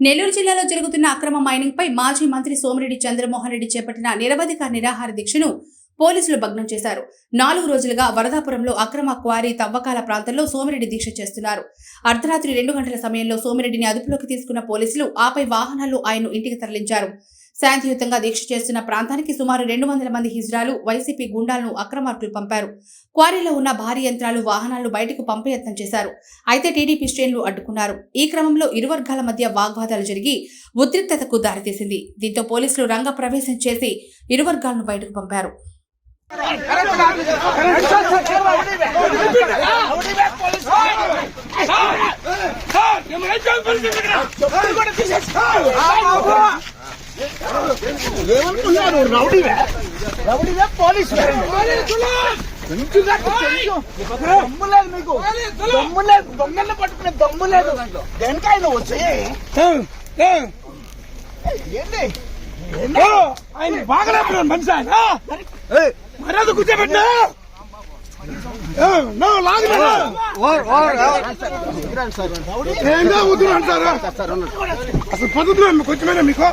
నెల్లూరు జిల్లాలో జరుగుతున్న అక్రమ మైనింగ్ పై మాజీ మంత్రి సోమిరెడ్డి చంద్రమోహన్ రెడ్డి చేపట్టిన నిరవధిక నిరాహార దీక్షను పోలీసులు భగ్నం చేశారు. నాలుగు రోజులుగా వరదాపురంలో అక్రమ క్వారీ తవ్వకాల ప్రాంతంలో సోమిరెడ్డి దీక్ష చేస్తున్నారు. అర్ధరాత్రి రెండు గంటల సమయంలో సోమిరెడ్డిని అదుపులోకి తీసుకున్న పోలీసులు ఆపై వాహనాల్లో ఆయన్ను ఇంటికి తరలించారు. శాంతియుతంగా దీక్ష చేస్తున్న ప్రాంతానికి సుమారు రెండు వందల మంది హిజ్రాలు వైసీపీ గుండాలను అక్రమార్కులు పంపారు క్వారీలో ఉన్న భారీ యంత్రాలు వాహనాలు బయటకు పంపే యత్నం చేశారు అయితే టీడీపీ శ్రేణులు అడ్డుకున్నారు ఈ క్రమంలో ఇరు వర్గాల మధ్య వాగ్వాదాలు జరిగి ఉద్రిక్తతకు దారితీసింది దీంతో పోలీసులు రంగ ప్రవేశం చేసి ఇరు వర్గాలను బయటకు పంపారు ఏమనుకున్నాడు రౌడీవే రౌడీవే పోలీసు దమ్ము లేదు మీకు దమ్ము లేదు దొంగలు పట్టుకునే దమ్ము లేదు దేనికైనా వచ్చి ఏంటి ఆయన బాగలేపుడు మనిషి ఆయన మర్యాద కూర్చోబెట్టు ఏంగా వద్దు అంటారా అసలు పద్ధతులు కొంచెమైనా మీకు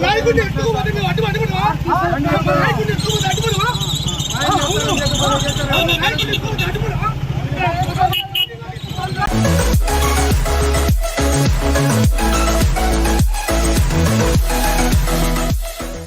నాయకుడిని ఎట్టుకు పట్టి మేము అడ్డు అడ్డుపడవా నాయకుడిని ఎట్టుకు